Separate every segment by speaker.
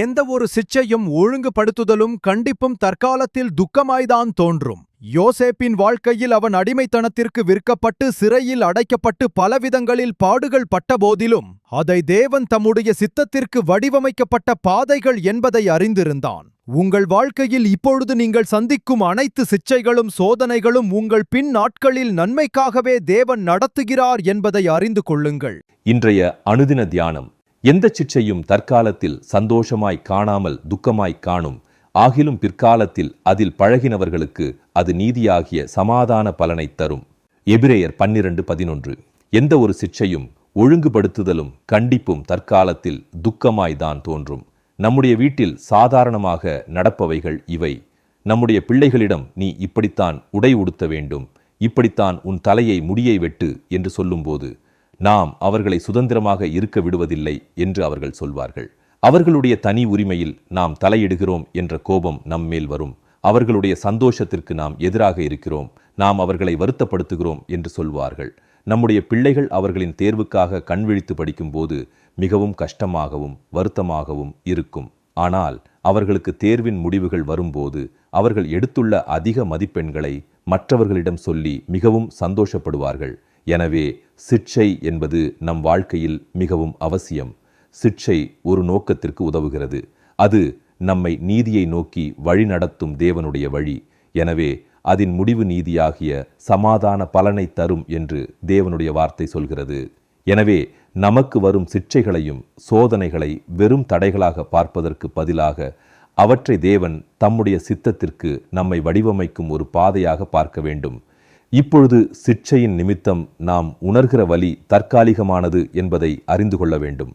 Speaker 1: எந்த ஒரு சிச்சையும் ஒழுங்குபடுத்துதலும் கண்டிப்பும் தற்காலத்தில் துக்கமாய்தான் தோன்றும். யோசேப்பின் வாழ்க்கையில் அவன் அடிமைத்தனத்திற்கு விற்கப்பட்டு சிறையில் அடைக்கப்பட்டு பலவிதங்களில் பாடுகள் பட்டபோதிலும் அதை தேவன் தம்முடைய சித்தத்திற்கு வடிவமைக்கப்பட்ட பாதைகள் என்பதை அறிந்திருந்தான். உங்கள் வாழ்க்கையில் இப்பொழுது நீங்கள் சந்திக்கும் அனைத்து சிச்சைகளும் சோதனைகளும் உங்கள் பின் நாட்களில் நன்மைக்காகவே தேவன் நடத்துகிறார் என்பதை அறிந்து கொள்ளுங்கள்.
Speaker 2: இன்றைய அனுதின தியானம் எந்த சிச்சையும் தற்காலத்தில் சந்தோஷமாய் காணாமல் துக்கமாய் காணும் ஆகிலும் பிற்காலத்தில் அதில் பழகினவர்களுக்கு அது நீதியாகிய சமாதான பலனைத் தரும். எபிரேயர் பன்னிரண்டு பதினொன்று. எந்த ஒரு சிற்சையும் ஒழுங்குபடுத்துதலும் கண்டிப்பும் தற்காலத்தில் துக்கமாய்தான் தோன்றும். நம்முடைய வீட்டில் சாதாரணமாக நடப்பவைகள் இவை. நம்முடைய பிள்ளைகளிடம் நீ இப்படித்தான் உடை உடுத்த வேண்டும் இப்படித்தான் உன் தலையை முடியை வெட்டு என்று சொல்லும்போது நாம் அவர்களை சுதந்திரமாக இருக்க விடுவதில்லை என்று அவர்கள் சொல்வார்கள். அவர்களுடைய தனி உரிமையில் நாம் தலையிடுகிறோம் என்ற கோபம் நம்மேல் வரும். அவர்களுடைய சந்தோஷத்திற்கு நாம் எதிராக இருக்கிறோம். நாம் அவர்களை வருத்தப்படுத்துகிறோம் என்று சொல்வார்கள். நம்முடைய பிள்ளைகள் அவர்களின் தேர்வுக்காக கண்விழித்து படிக்கும்போது மிகவும் கஷ்டமாகவும் வருத்தமாகவும் இருக்கும். ஆனால் அவர்களுக்கு தேர்வின் முடிவுகள் வரும்போது அவர்கள் எடுத்துள்ள அதிக மதிப்பெண்களை மற்றவர்களிடம் சொல்லி மிகவும் சந்தோஷப்படுவார்கள். எனவே சிற்சை என்பது நம் வாழ்க்கையில் மிகவும் அவசியம். சிட்சை ஒரு நோக்கத்திற்கு உதவுகிறது. அது நம்மை நீதியை நோக்கி வழிநடத்தும் தேவனுடைய வழி. எனவே அதன் முடிவு நீதியாகிய சமாதான பலனை தரும் என்று தேவனுடைய வார்த்தை சொல்கிறது. எனவே நமக்கு வரும் சிற்சைகளையும் சோதனைகளை வெறும் தடைகளாக பார்ப்பதற்கு பதிலாக அவற்றை தேவன் தம்முடைய சித்தத்திற்கு நம்மை வடிவமைக்கும் ஒரு பாதையாக பார்க்க வேண்டும். இப்பொழுது சிக்ஷையின் நிமித்தம் நாம் உணர்கிற வலி தற்காலிகமானது என்பதை அறிந்து கொள்ள வேண்டும்.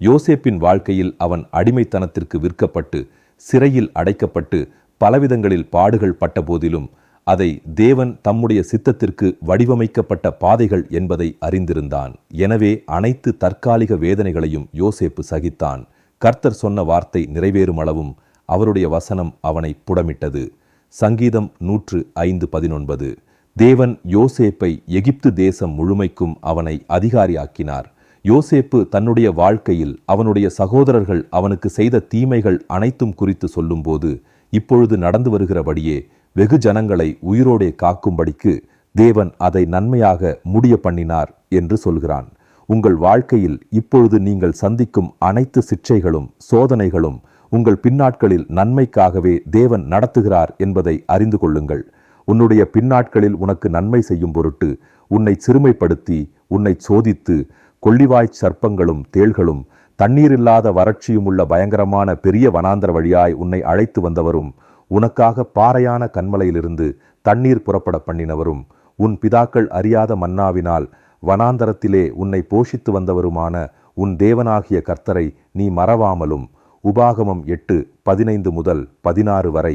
Speaker 2: யோசேப்பின் வாழ்க்கையில் அவன் அடிமைத்தனத்திற்கு விற்கப்பட்டு சிறையில் அடைக்கப்பட்டு பலவிதங்களில் பாடுகள் பட்ட போதிலும் அதை தேவன் தம்முடைய சித்தத்திற்கு வடிவமைக்கப்பட்ட பாதைகள் என்பதை அறிந்திருந்தான். எனவே அனைத்து தற்காலிக வேதனைகளையும் யோசேப்பு சகித்தான். கர்த்தர் சொன்ன வார்த்தை நிறைவேறும் அளவும் அவருடைய வசனம் அவனை புடமிட்டது. சங்கீதம் நூற்று ஐந்து பதினொன்பது. தேவன் யோசேப்பை எகிப்து தேசம் முழுமைக்கும் அவனை அதிகாரியாக்கினார். யோசேப்பு தன்னுடைய வாழ்க்கையில் அவனுடைய சகோதரர்கள் அவனுக்கு செய்த தீமைகள் அனைத்தும் குறித்து சொல்லும்போது இப்பொழுது நடந்து வருகிறபடியே வெகு ஜனங்களை உயிரோடே காக்கும்படிக்கு தேவன் அதை நன்மையாக முடிய பண்ணினார் என்று சொல்கிறான். உங்கள் வாழ்க்கையில் இப்பொழுது நீங்கள் சந்திக்கும் அனைத்து சிற்சைகளும் சோதனைகளும் உங்கள் பின்னாட்களில் நன்மைக்காகவே தேவன் நடத்துகிறார் என்பதை அறிந்து கொள்ளுங்கள். உன்னுடைய பின்னாட்களில் உனக்கு நன்மை செய்யும் பொருட்டு உன்னை சிறுமைப்படுத்தி உன்னை சோதித்து கொள்ளிவாய்ச் சர்ப்பங்களும் தேள்களும் தண்ணீரில்லாத வறட்சியும் உள்ள பயங்கரமான பெரிய வனாந்தர வழியாய் உன்னை அழைத்து வந்தவரும் உனக்காக பாறையான கண்மலையிலிருந்து தண்ணீர் புறப்பட பண்ணினவரும் உன் பிதாக்கள் அறியாத மன்னாவினால் வனாந்தரத்திலே உன்னை போஷித்து வந்தவருமான உன் தேவனாகிய கர்த்தரை நீ மறவாமலும் உபாகமம் எட்டு பதினைந்து முதல் பதினாறு வரை.